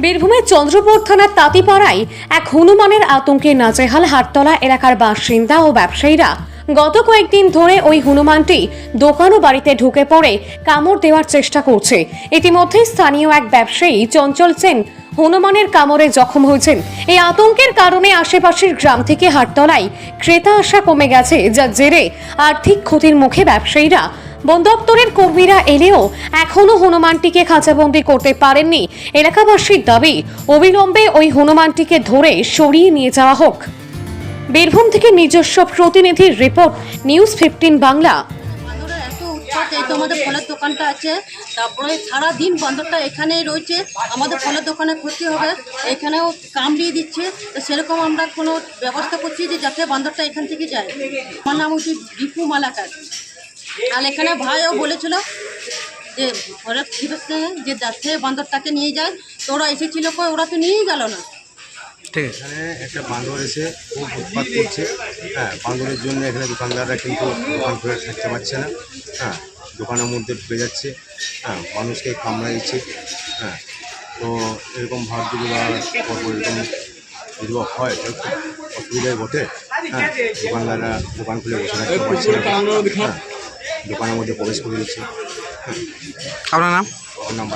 বীরভূমের চন্দ্রপুর থানার তাঁতিপাড়ায় এক হনুমানের আতঙ্কে নাজেহাল হাটতলা এলাকার বাসিন্দা ও ব্যবসায়ীরা। গত কয়েকদিন ধরে ওই হনুমানটি দোকান ও বাড়িতে ঢুকে পড়ে কামড় দেওয়ার চেষ্টা করছে। ইতিমধ্যে স্থানীয় এক ব্যবসায়ী চঞ্চল সেন হনুমানের কামড়ে জখম হয়েছেন। এই আতঙ্কের কারণে আশেপাশের গ্রাম থেকে হাটতলায় ক্রেতা আসা কমে গেছে, যার জেরে আর্থিক ক্ষতির মুখে ব্যবসায়ীরা বন দপ্তরের কর্মীরা এলেও এখনও হনুমানটিকে খাঁচাবন্দি করতে পারেননি। এলাকাবাসীর দাবি, অবিলম্বে ওই হনুমানটিকে ধরে সরিয়ে নিয়ে যাওয়া হোক। বীরভূম থেকে নিজস্ব প্রতিনিধির রিপোর্ট, নিউজ ফিফটিন বাংলা। তো আমাদের দোকানটা আছে, তারপরে বান্দরটা এখানেই রয়েছে। আমাদের দোকানে ক্ষতি এখানেও কামড়িয়ে দিচ্ছে। তো সেরকম আমরা কোনো ব্যবস্থা করছি যে যাতে বান্দরটা এখান থেকে যায়। আমার নাম হচ্ছে দীপু মালাকার। আর এখানে ভাইও বলেছিল যে ফরেস্ট ডিপার্টমেন্টে যে যাতে বান্দরটাকে নিয়ে যায় তো ওরা এসেছিল কই? ওরা তো নিয়েই গেল না। ঠিক এখানে একটা বান্দর এসে খুব উৎপাত করছে। হ্যাঁ বান্দরের জন্য এখানে দোকানদাররা কিন্তু দোকান খুলে থাকতে পারছে না। হ্যাঁ দোকানের মধ্যে ঢুকে যাচ্ছে। হ্যাঁ মানুষকে কামড়াইছে হ্যাঁ তো এরকম ভাব যদি বা এরকম যদি হয় খুব অসুবিধায় বটে। হ্যাঁ দোকানদাররা দোকান খুলে বসে থাকতে পারছে না। হ্যাঁ। দোকানের মধ্যে প্রবেশ করে দিচ্ছে আপনার নাম? নাম